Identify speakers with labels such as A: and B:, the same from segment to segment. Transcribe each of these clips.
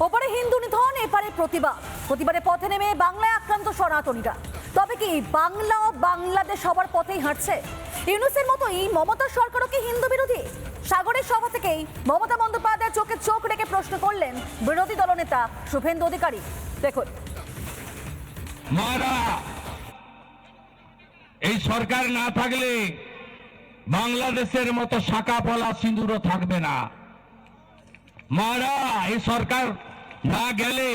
A: ওপারে হিন্দু নিধন, এপারে প্রতিবাদ। প্রতিবাদে পথে নেমে বাংলায় আক্রান্ত সনাতনীরা। তবে কি বাংলা ও বাংলাদেশ সবার পথেই হাঁটছে? ইউনুসের মতোই মমতা সরকারও কি হিন্দু বিরোধী? সাগরের সভা থেকেই মমতা বন্দ্যোপাধ্যায় চোখে চোখ রেখে প্রশ্ন করলেন বিরোধী দলনেতা শুভেন্দু অধিকারী। দেখুন।
B: এই সরকার না থাকলে বাংলাদেশের মতো শাখা পলা সিঁদুরও থাকবে না। মারা এই সরকার না গেলে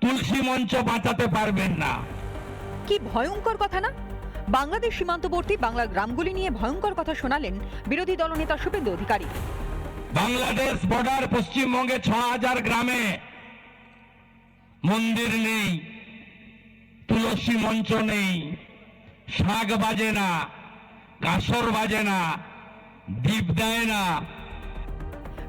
B: তুলসী মঞ্চ বাঁচাতে পারবেন না।
C: কি ভয়ঙ্কর কথা না? বাংলাদেশ সীমান্তবর্তী বাংলার গ্রামগুলি নিয়ে ভয়ঙ্কর কথা শোনালেন বিরোধী দলনেতা শুভেন্দু অধিকারী।
B: বাংলাদেশ বর্ডার পশ্চিমবঙ্গে ছ হাজার গ্রামে মন্দির নেই তুলসী মঞ্চ নেই শাক বাজে না কাসর বাজে না দ্বীপ দেয় না।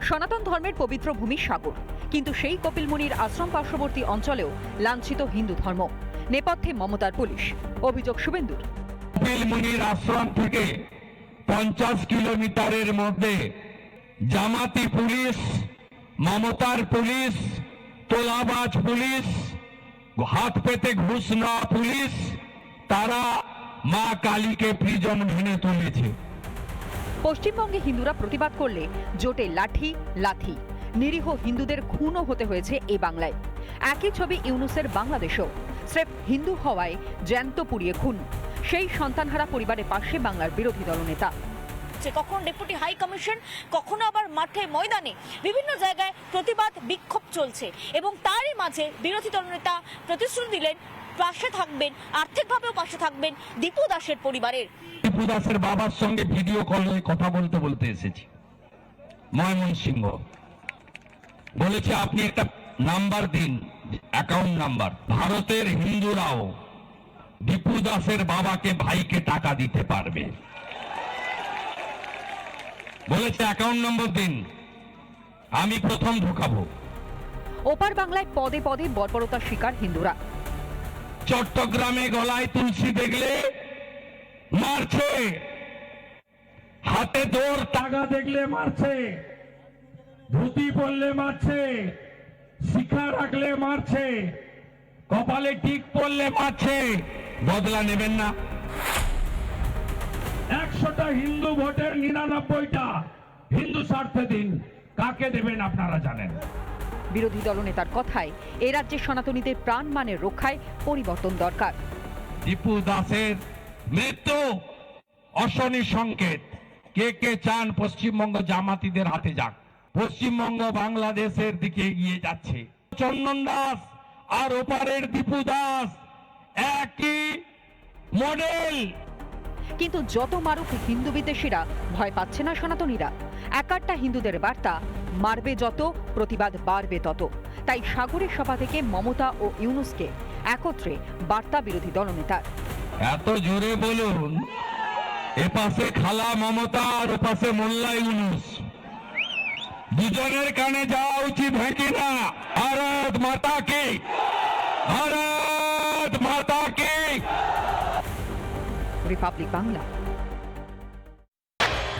C: সনাতন ধর্মের পবিত্র ভূমি সাগর। কিন্তু সেই কপিল মুনির আশ্রম পার্শ্ববর্তী অঞ্চলেও লাঞ্ছিত হিন্দু ধর্ম। নেপথ্যে মমতার পুলিশ। অভিযোগ শুভেন্দুর।
B: কপিল মুনির আশ্রম থেকে পঞ্চাশ কিলোমিটারের মধ্যে জামাতি পুলিশ, মমতার পুলিশ, তোলাবাজ পুলিশ, হাত পেতে ঘুষ নেওয়া পুলিশ, তারা মা কালীকে প্রিজন ভেঙে তুলেছে।
C: পশ্চিমবঙ্গে হিন্দুরা প্রতিবাদ করলে জোটে লাঠি, লাথি। নিরীহ হিন্দুদের খুনও হতে হয়েছে এই বাংলায়। একই ছবি ইউনুসের বাংলাদেশেও। স্রেফ হিন্দু হওয়ায় জ্যান্ত পুড়িয়ে খুন। সেই সন্তানহারা পরিবারের পাশে বাংলার বিরোধী দলনেতা।
D: হচ্ছে কখন ডেপুটি হাই কমিশন কখনো আবার মাঠে ময়দানে বিভিন্ন জায়গায় প্রতিবাদ বিক্ষোভ চলছে এবং তারই মাঝে বিরোধী দলনেতা প্রতিশ্রুতি দিলেন পাশে থাকবেন আর্থিকভাবেও পাশে থাকবেন দীপু দাসের পরিবারের।
B: টিপু দাসের বাবার সঙ্গে ভিডিও কলে কথা বলতে বলতে এসেছি। ময়মনসিংহ। বলেছে আপনি একটা নাম্বার দিন অ্যাকাউন্ট নাম্বার। ভারতের হিন্দুরাও দীপু দাসের বাবাকে ভাইকে টাকা দিতে পারবে। বলেছে অ্যাকাউন্ট নম্বর দিন। আমি প্রথম ঢোকাবো।
C: ওপার বাংলায় পদে পদে বর্বরতার শিকার হিন্দুরা।
B: চট্টগ্রামে গলায় তুলসী দেখলে মারছে। হাতে দৌড় টাকা দেখলে মারছে। ধুতি পরলে মারছে। শিখা রাখলে মারছে। কপালে টিক পড়লে মারছে। বদলা নেবেন না। একশোটা হিন্দু ভোটের নিরানব্বইটা। হিন্দু স্বার্থে দিন। কাকে দেবেন আপনারা জানেন?
C: বিরোধী দলনেতার কথায় এ রাজ্যের সনাতনীদের প্রাণ মানের রক্ষায় পরিবর্তন দরকার।
B: দীপু দাসের মৃত্যু অশনি সংকেত। কে কে চান পশ্চিমবঙ্গ জামাতিদের হাতে যাক। পশ্চিমবঙ্গ বাংলাদেশের দিকে এগিয়ে যাচ্ছে। চন্দন দাস আর ওপারের দীপু দাস একই মডেল।
C: কিন্তু যত মারুক হিন্দু বিদ্বেষীরা ভয় পাচ্ছে না সনাতনীরা একাট্টা হিন্দুদের বার্তা মারবে যত প্রতিবাদ বাড়বে তত। তাই সাগরের সভা থেকে মমতা ও ইউনুসকে একত্রে বার্তা বিরোধী দলনেতার।
B: এত জোরে বলুন এপাশে খালা মমতা আর ওপাশে মোল্লা ইউনুস। দুজনের কানে যাওয়া উচিত হয় কিনা ভারত মাতা কি? ভারত মাতা কি?
C: রিপাবলিক বাংলা।